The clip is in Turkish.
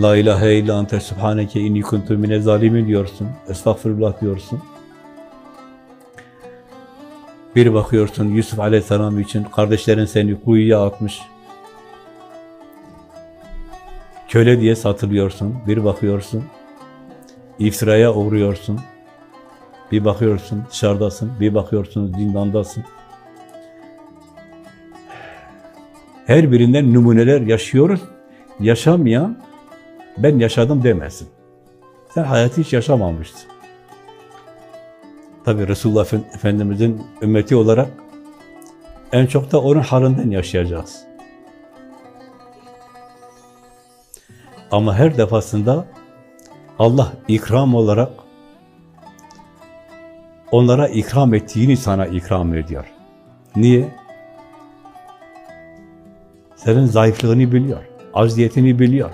La ilahe illa ente subhaneke inni kuntu mine zalimin diyorsun. Estağfurullah diyorsun. Bir bakıyorsun Yusuf aleyhisselam için kardeşlerin seni kuyuya atmış. Köle diye satılıyorsun. Bir bakıyorsun iftiraya uğruyorsun. Bir bakıyorsun dışarıdasın. Bir bakıyorsun zindandasın. Her birinden numuneler yaşıyoruz. Yaşamayan ben yaşadım demesin. Sen hayatı hiç yaşamamışsın. Tabi Resulullah Efend- Efendimizin ümmeti olarak en çok da onun halinden yaşayacağız. Ama her defasında Allah ikram olarak onlara ikram ettiğini sana ikram ediyor. Niye? Senin zayıflığını biliyor, acziyetini biliyor.